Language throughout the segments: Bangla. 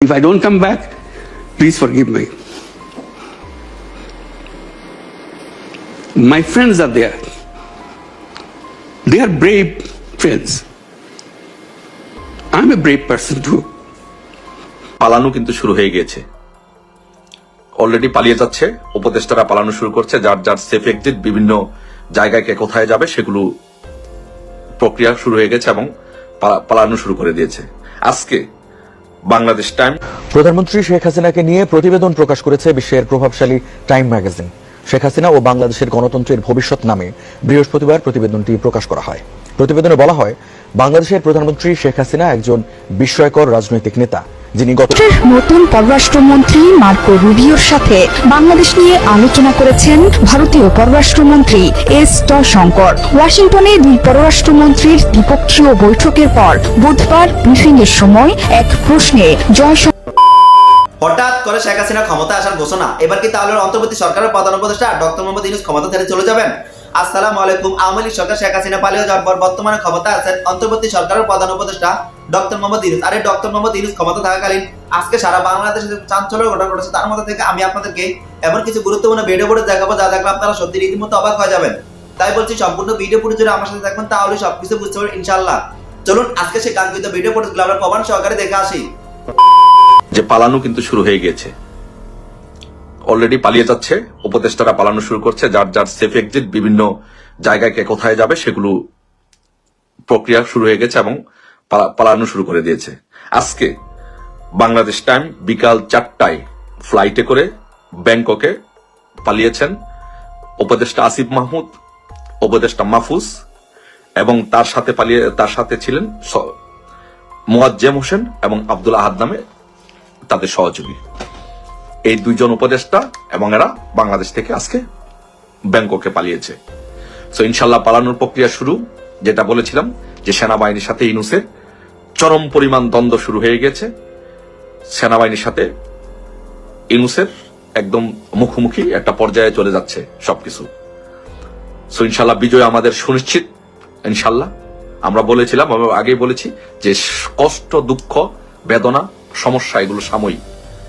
If I don't come back, please forgive me. My friends are there. They are brave friends. I'm a brave person too. পালানো কিন্তু শুরু হয়ে গিয়েছে অলরেডি পালিয়ে যাচ্ছে উপদেষ্টারা পালানো শুরু করছে যার যার সেফ এক্সিট বিভিন্ন জায়গায় কে কোথায় যাবে সেগুলো প্রক্রিয়া শুরু হয়ে গেছে এবং পালা- পালানো শুরু করে দিয়েছে আজকে বাংলাদেশ টাইম। প্রধানমন্ত্রী শেখ হাসিনাকে নিয়ে প্রতিবেদন প্রকাশ করেছে বিশ্বের প্রভাবশালী টাইম ম্যাগাজিন। শেখ হাসিনা ও বাংলাদেশের গণতন্ত্রের ভবিষ্যৎ নামে বৃহস্পতিবার প্রতিবেদনটি প্রকাশ করা হয়। প্রতিবেদনে বলা হয়, বাংলাদেশের প্রধানমন্ত্রী শেখ হাসিনা একজন বিস্ময়কর রাজনৈতিক নেতা। যিনি গত নতুন পররাষ্ট্রমন্ত্রী মার্কো রুবিওর সাথে বাংলাদেশ নিয়ে আলোচনা করেছেন ভারতীয় পররাষ্ট্রমন্ত্রী এস জয়শঙ্কর ওয়াশিংটনে দুই পররাষ্ট্রমন্ত্রীর দ্বিপক্ষীয় বৈঠকের পর বুধবার ব্রিফিংয়ের সময় এক প্রশ্নে জয়শঙ্কর হঠাৎ করে শেখ হাসিনা ক্ষমতা আসার ঘোষণা। এবার কি তাহলে অন্তর্বর্তী সরকারের প্রধান উপদেষ্টা ডক্টর মোহাম্মদ ইউনুস ক্ষমতা ছেড়ে চলে যাবেন? আসসালামু আলাইকুম। আওয়ামী লীগ সরকার শেখ হাসিনা পালিয়ে যাওয়ার পর বর্তমানে ক্ষমতা আছেন অন্তর্বর্তী সরকারের প্রধান উপদেষ্টা ডক্টর মোহাম্মদ ইউনুস। আরে ডক্টর মোহাম্মদ ইউনুস ক্ষমতা থাকাকালীন আজকে সারা বাংলাদেশে যে চাঞ্চল্যের ঘটনা ঘটেছে, তার মধ্যে থেকে আমি আপনাদেরকে এমন কিছু গুরুত্বপূর্ণ ভিডিও বোর্ডে দেখাবো যা দেখলে আপনারা সত্যি রীতিমতো অবাক হয়ে যাবেন। তাই বলছি, সম্পূর্ণ ভিডিও ফুটেজ জুড়ে আমার সাথে থাকবেন, তাহলে সবকিছু বুঝতে পারবেন ইনশাল্লাহ চলুন, আজকে সেই কাঙ্ক্ষিত ভিডিও ফুটেজগুলো আমরা প্রমাণ সহকারে দেখে আসি। যে পালানো কিন্তু শুরু হয়ে গিয়েছে। অলরেডি পালিয়ে যাচ্ছে, উপদেষ্টারা পালানো শুরু করছে, যার যার সেফ এক্সিট বিভিন্ন জায়গায় কে কোথায় যাবে সেগুলো প্রক্রিয়া শুরু হয়ে গেছে এবং পালানো শুরু করে দিয়েছে। আজকে বাংলাদেশ টাইম বিকাল চারটায় ফ্লাইটে করে ব্যাংককে পালিয়েছেন উপদেষ্টা আসিফ মাহমুদ, উপদেষ্টা মাহফুজ এবং তার সাথে পালিয়ে তার সাথে ছিলেন মোয়াজ্জেম হোসেন এবং আব্দুল আহাদ নামে তাদের সহযোগী। এই দুইজন উপদেষ্টা এবং এরা বাংলাদেশ থেকে আজকে ব্যাংককে পালিয়েছে। সো ইনশাল্লাহ পালানোর প্রক্রিয়া শুরু। যেটা বলেছিলাম যে সেনাবাহিনীর সাথে ইনুসের চরম পরিমাণ দ্বন্দ্ব শুরু হয়ে গেছে। সেনাবাহিনীর সাথে ইনুসের একদম মুখোমুখি একটা পর্যায়ে চলে যাচ্ছে সবকিছু। সো ইনশাল্লাহ বিজয় আমাদের সুনিশ্চিত ইনশাল্লাহ আমরা বলেছিলাম, আমরা আগেই বলেছি যে কষ্ট, দুঃখ, বেদনা, সমস্যা, এগুলো সাময়িক।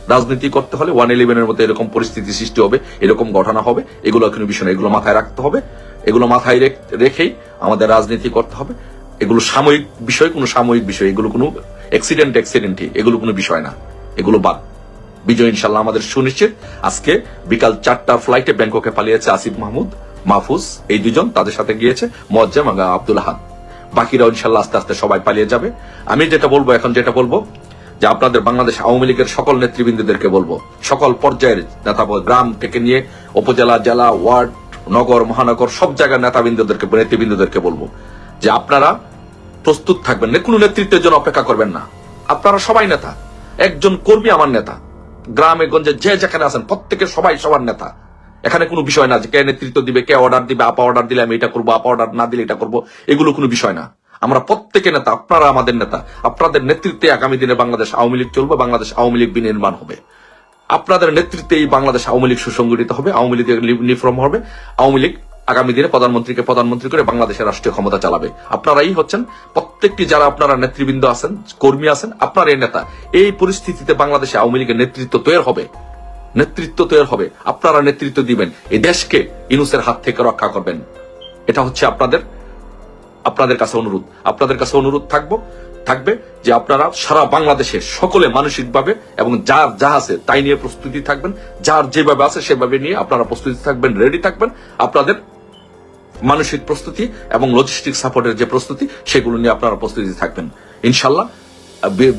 রাজনীতি করতে হলে ওয়ান ইলেভেনের মধ্যে এরকম পরিস্থিতি সৃষ্টি হবে, এরকম ঘটনা হবে, এগুলো কোনো বিষয় এগুলো মাথায় রাখতে হবে। এগুলো মাথায় রেখ- রেখেই আমাদের রাজনীতি করতে হবে। এগুলো সাময়িক বিষয়, কোনো সাময়িক বিষয়, এগুলো কোনো অ্যাক্সিডেন্ট অ্যাক্সিডেন্টই এগুলো কোনো বিষয় না। এগুলো বাদ। বিজয় ইনশাল্লাহ আমাদের সুনিশ্চিত। আজকে বিকাল চারটা ফ্লাইটে ব্যাংককে পালিয়েছে আসিফ মাহমুদ, মাহফুজ, এই দুজন তাদের সাথে গিয়েছে মজ্জাম আব্দুল আহাদ। বাকিরা ইনশাল্লাহ আস্তে আস্তে সবাই পালিয়ে যাবে। আমি যেটা বলব, এখন যেটা বলব, যে আপনাদের বাংলাদেশ আওয়ামী লীগের সকল নেতৃবৃন্দদেরকে বলব, সকল পর্যায়ের নেতা গ্রাম থেকে নিয়ে উপজেলা, জেলা, ওয়ার্ড, নগর, মহানগর, সব জায়গার নেতাবৃন্দদেরকে, নেতৃবৃন্দদেরকে বলব, যে আপনারা প্রস্তুত থাকবেন কোনো নেতৃত্বের জন্য অপেক্ষা করবেন না। আপনারা সবাই নেতা, একজন কর্মী আমার নেতা। গ্রামে, গঞ্জে, যে যেখানে আছেন প্রত্যেকে সবাই সবার নেতা। এখানে কোনো বিষয় না যে কে নেতৃত্ব দিবে, কে অর্ডার দিবে, আপা অর্ডার দিলে আমি এটা করব, আপা অর্ডার না দিলে এটা করব, এগুলো কোনো বিষয় না। আমরা প্রত্যেকে নেতা, আপনারা আমাদের নেতা। আপনাদের নেতৃত্বে আগামী দিনে বাংলাদেশ আওয়ামী লীগ চলবে, বাংলাদেশ আওয়ামী লীগ বিনির্মাণ হবে। আপনাদের নেতৃত্বে এই বাংলাদেশ আওয়ামী লীগ সুসংগঠিত হবে, আওয়ামী লীগ নিফর্ম হবে, আওয়ামী লীগ আগামী দিনে প্রধানমন্ত্রীকে প্রধানমন্ত্রী করে বাংলাদেশের রাষ্ট্রীয় ক্ষমতা চালাবে। আপনারাই হচ্ছেন প্রত্যেকটি যারা আপনারা নেতৃবৃন্দ আছেন, কর্মী আছেন আপনার এই নেতা, এই পরিস্থিতিতে বাংলাদেশে আওয়ামী লীগের নেতৃত্ব তৈরি হবে। নেতৃত্ব তৈরি হবে। আপনারা নেতৃত্ব দিবেন। এই দেশকে ইনুসের হাত থেকে রক্ষা করবেন। এটা হচ্ছে আপনাদের আপনাদের কাছে অনুরোধ। আপনাদের কাছে অনুরোধ থাকব, থাকবে যে আপনারা সারা বাংলাদেশে সকলে মানসিকভাবে এবং যার যা আছে তাই নিয়ে প্রস্তুতি থাকবেন, যার যেভাবে আছে সেভাবে নিয়ে আপনারা প্রস্তুতি থাকবেন, রেডি থাকবেন। আপনাদের মানসিক প্রস্তুতি এবং লজিস্টিক সাপোর্টের যে প্রস্তুতি, সেগুলো নিয়ে আপনারা প্রস্তুতি থাকবেন। ইনশাল্লাহ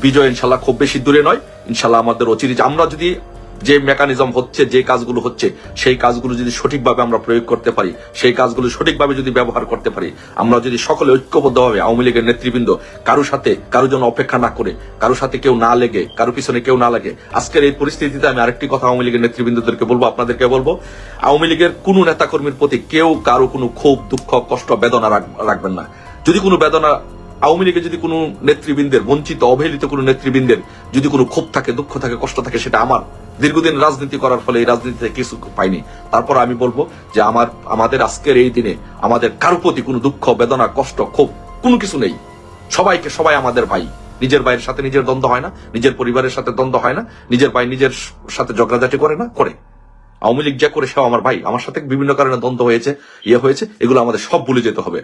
বিজয় ইনশাল্লাহ খুব বেশি দূরে নয়। ইনশাল্লাহ আমাদের অচিরিজ আমরা যদি যে মেকানিজম হচ্ছে, যে কাজগুলো হচ্ছে, সেই কাজগুলো যদি সঠিকভাবে আমরা প্রয়োগ করতে পারি, সেই কাজগুলো সঠিকভাবে যদি ব্যবহার করতে পারি, আমরা যদি সকলে ঐক্যবদ্ধভাবে আওয়ামী লীগের নেতৃবৃন্দ কারও সাথে কারও জন্য অপেক্ষা না করে, কারও সাথে কেউ না লেগে, কারও পিছনে কেউ না লাগে, আজকের এই পরিস্থিতিতে আমি আরেকটি কথা আওয়ামী লীগের নেতৃবৃন্দদেরকে বলব, আপনাদেরকে বলব, আওয়ামী লীগের কোনো নেতাকর্মীর প্রতি কেউ কারও কোনো ক্ষোভ, দুঃখ, কষ্ট, বেদনা রাখ- রাখবেন না। যদি কোনো বেদনা আওয়ামী লীগের যদি কোনো নেতৃবৃন্দের, বঞ্চিত, অবহেলিত কোনো নেতৃবৃন্দের যদি কোনো ক্ষোভ থাকে, দুঃখ থাকে, কষ্ট থাকে, সেটা আমার। দীর্ঘদিন রাজনীতি করার ফলে এই রাজনীতিতে কিছু পাইনি। তারপর আমি বলব যে আমার, আমাদের আজকের এই দিনে আমাদের কারও প্রতি কোনো দুঃখ, বেদনা, কষ্ট, ক্ষোভ কোনো কিছু নেই। সবাইকে সবাই আমাদের ভাই। নিজের ভাইয়ের সাথে নিজের দ্বন্দ্ব হয় না, নিজের পরিবারের সাথে দ্বন্দ্ব হয় না, নিজের ভাই নিজের সাথে ঝগড়াঝাটি করে না, করে। আওয়ামী লীগ যা করে সেও আমার ভাই। আমার সাথে বিভিন্ন কারণে দ্বন্দ্ব হয়েছে ইয়ে হয়েছে, এগুলো আমাদের সব ভুলে যেতে হবে।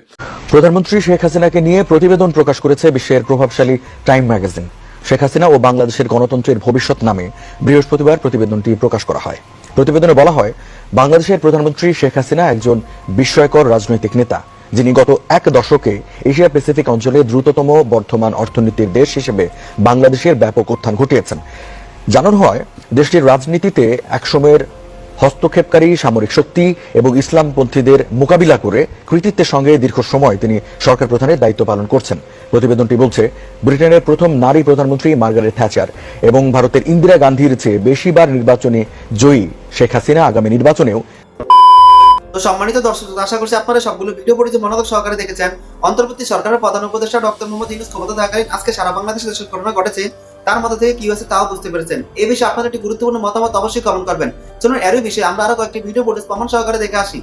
প্রধানমন্ত্রী শেখ হাসিনাকে নিয়ে প্রতিবেদন প্রকাশ করেছে বিশ্বের প্রভাবশালী টাইম ম্যাগাজিন। শেখ হাসিনা ও বাংলাদেশের গণতন্ত্রের ভবিষ্যৎ নামে বৃহস্পতিবার প্রতিবেদনটি প্রকাশ করা হয়। প্রতিবেদনে বলা হয়, বাংলাদেশের প্রধানমন্ত্রী শেখ হাসিনা একজন বিস্ময়কর রাজনৈতিক নেতা, যিনি গত এক দশকে এশিয়া প্যাসিফিক অঞ্চলে দ্রুততম বর্ধমান অর্থনীতির দেশ হিসেবে বাংলাদেশের ব্যাপক উত্থান ঘটিয়েছেন। জানানো হয়, দেশটির রাজনীতিতে একসময়ের হস্তক্ষেপকারী, সামরিক শক্তি এবং ইসলামপন্থীদের মোকাবিলা করে কৃতিত্বের সঙ্গে দীর্ঘ সময় তিনি সরকার প্রধানের দায়িত্ব পালন করছেন। প্রতিবেদনটি বলছে, ব্রিটেনের প্রথম নারী প্রধানমন্ত্রী মার্গারেট থ্যাচার এবং ভারতের ইন্দিরা গান্ধীর চেয়ে বেশিবার নির্বাচনে জয়ী শেখ হাসিনা আগামী নির্বাচনেও তো সম্মানিত দর্শক আশা করছি আপনারা সবগুলো ভিডিও পড়েছে মনোযোগ সহকারে দেখেছেন। অন্তর্বর্তী সরকারের প্রধান উপদেষ্টা ডক্টর মোহাম্মদ ইউনুস ক্ষমতা থাকাকালীন আজকে সারা বাংলাদেশে যেসব ঘটনা ঘটেছে। তার মধ্যে থেকে কি হয়েছে তাও বুঝতে পেরেছেন। এ বিষয়ে আপনাদের একটি গুরুত্বপূর্ণ মতামত অবশ্যই কমেন্ট করবেন। চলুন এরই বিষয়ে আমরা আরও কয়েকটি ভিডিও ফুটেজ প্রমাণ সহকারে দেখে আসি।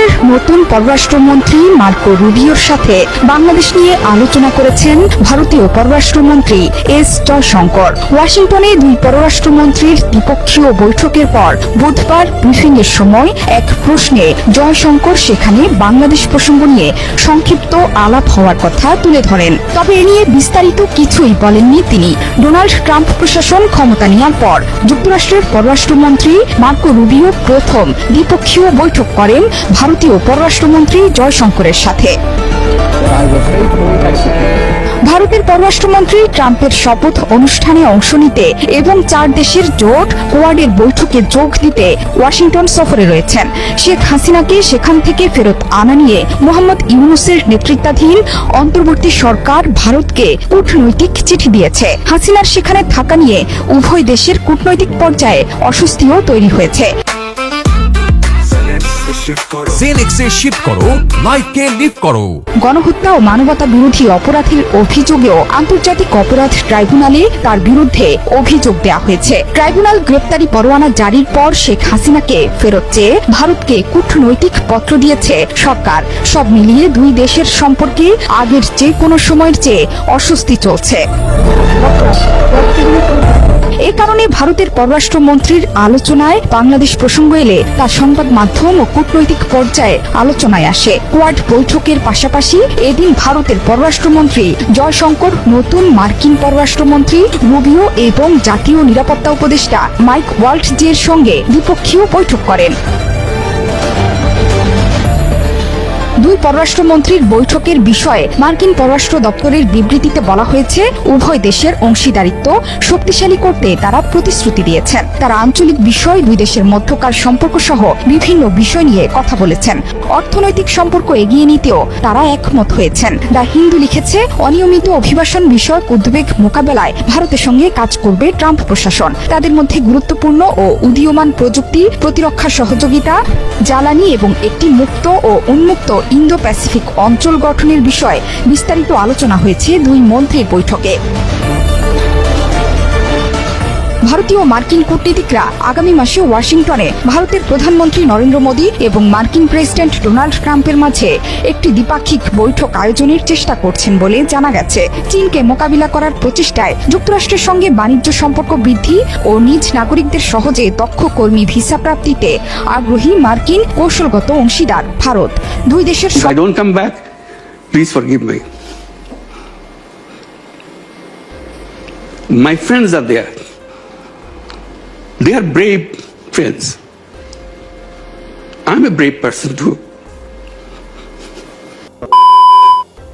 যুক্তরাষ্ট্রের নতুন পররাষ্ট্রমন্ত্রী মার্কো রুবিওর সাথে বাংলাদেশ নিয়ে আলোচনা করেছেন ভারতীয় পররাষ্ট্রমন্ত্রী এস জয়শঙ্কর। ওয়াশিংটনে দুই পররাষ্ট্রমন্ত্রীর দ্বিপক্ষীয় বৈঠকের পর বুধবার ব্রিফিং এর সময় এক প্রশ্নে জয়শঙ্কর সেখানে বাংলাদেশ প্রসঙ্গ নিয়ে সংক্ষিপ্ত আলাপ হওয়ার কথা তুলে ধরেন। তবে এ নিয়ে বিস্তারিত কিছুই বলেননি তিনি। ডোনাল্ড ট্রাম্প প্রশাসন ক্ষমতা নেওয়ার পর যুক্তরাষ্ট্রের পররাষ্ট্রমন্ত্রী মার্কো রুবিও প্রথম দ্বিপক্ষীয় বৈঠক করেন ভারতীয় পররাষ্ট্রমন্ত্রী জয়শঙ্করের সাথে। ভারতের পররাষ্ট্রমন্ত্রী ট্রাম্পের শপথ অনুষ্ঠানে অংশ নিতে এবং চার দেশের জোট কোয়াডের বৈঠকে যোগ দিতে ওয়াশিংটন সফরে রয়েছেন। শেখ হাসিনাকে সেখান থেকে ফেরত আনা নিয়ে মোহাম্মদ ইউনুসের নেতৃত্বাধীন অন্তর্বর্তী সরকার ভারতকে কূটনৈতিক চিঠি দিয়েছে। হাসিনার সেখানে থাকা নিয়ে উভয় দেশের কূটনৈতিক পর্যায়ে অস্বস্তিও তৈরি হয়েছে। জেনেক্সে শিফট করো লাইফকে লিফট করো গণহত্যা ও মানবতা বিরোধী অপরাধের অভিযোগেও আন্তর্জাতিক অপরাধ ট্রাইব্যুনালে তার বিরুদ্ধে অভিযোগ দেওয়া হয়েছে। ট্রাইব্যুনাল গ্রেপ্তারি পরোয়ানা জারির পর শেখ হাসিনাকে ফেরত চেয়ে ভারতকে কূটনৈতিক পত্র দিয়েছে সরকার। সব মিলিয়ে দুই দেশের সম্পর্কে আগের যে কোনো সময়ের চেয়ে অস্বস্তি চলছে। এ কারণে ভারতের পররাষ্ট্রমন্ত্রীর আলোচনায় বাংলাদেশ প্রসঙ্গ এলে তা সংবাদ মাধ্যম ও কূটনৈতিক পর্যায়ে আলোচনায় আসে। কোয়াড বৈঠকের পাশাপাশি এদিন ভারতের পররাষ্ট্রমন্ত্রী জয়শঙ্কর, নতুন মার্কিন পররাষ্ট্রমন্ত্রী রুবিও এবং জাতীয় নিরাপত্তা উপদেষ্টা মাইক ওয়াল্টজের সঙ্গে দ্বিপক্ষীয় বৈঠক করেন। দুই পররাষ্ট্রমন্ত্রীর বৈঠকের বিষয়ে মার্কিন পররাষ্ট্র দপ্তরের বিবৃতিতে বলা হয়েছে, উভয় দেশের অংশীদারিত্ব শক্তিশালী করতে তারা প্রতিশ্রুতি দিয়েছেন। তারা আঞ্চলিক বিষয়, দুই দেশের মধ্যকার সম্পর্ক সহ বিভিন্ন বিষয় নিয়ে কথা বলেছেন। অর্থনৈতিক সম্পর্ক এগিয়ে নিতেও তারা একমত হয়েছেন। দ্য হিন্দু লিখেছে, অনিয়মিত অভিবাসন বিষয়ক উদ্বেগ মোকাবেলায় ভারতের সঙ্গে কাজ করবে ট্রাম্প প্রশাসন। তাদের মধ্যে গুরুত্বপূর্ণ ও উদীয়মান প্রযুক্তি, প্রতিরক্ষা সহযোগিতা, জ্বালানি এবং একটি মুক্ত ও উন্মুক্ত ইন্দো প্যাসিফিক অঞ্চল গঠনের বিষয়ে বিস্তারিত আলোচনা হয়েছে দুই মন্ত্রীর বৈঠকে। ভারতীয় মার্কিন কূটনীতিকরা আগামী মাসে ওয়াশিংটনে ভারতের প্রধানমন্ত্রী নরেন্দ্র মোদী এবং মার্কিন প্রেসিডেন্ট ডোনাল্ড ট্রাম্পের মাঝে একটি দ্বিপাক্ষিক বৈঠক আয়োজনের চেষ্টা করছেন বলে জানা গেছে চীনকে মোকাবিলা করার প্রচেষ্টায় যুক্তরাষ্ট্রের সঙ্গে বাণিজ্য সম্পর্ক বৃদ্ধি ও নিজ নাগরিকদের সহজে দক্ষ কর্মী ভিসা প্রাপ্তিতে আগ্রহী মার্কিন কৌশলগত অংশীদার ভারত দুই দেশের. My friends are there. They are brave friends. I'm a brave person too.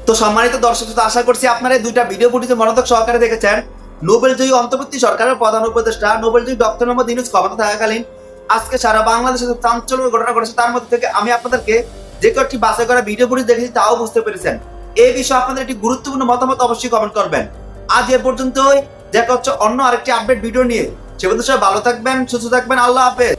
তো সম্মানিত দর্শক শ্রোতা, আশা করছি আপনারা দুইটা ভিডিও ফুটেজে মনোযোগ সহকারে দেখেছেন। নোবেল নোবেলজয়ী অন্তর্বর্তী সরকারের প্রধান উপদেষ্টা নোবেলজয়ী ডক্টর মোহাম্মদ ইউনুস ক্ষমতা থাকাকালীন আজকে সারা বাংলাদেশে চাঞ্চল্যের ঘটনা ঘটেছে তার মধ্যে থেকে আমি আপনাদেরকে যে কয়েকটি বাছাই করা ভিডিও ফুটেজ দেখেছি তাও বুঝতে পেরেছেন। এই বিষয়ে আপনাদের একটি গুরুত্বপূর্ণ মতামত অবশ্যই কমেন্ট করবেন। আজ এ পর্যন্তই। দেখা হচ্ছে অন্য আরেকটি আপডেট ভিডিও নিয়ে। সে সবাই ভালো থাকবেন সুস্থ থাকবেন আল্লাহ হাফেজ।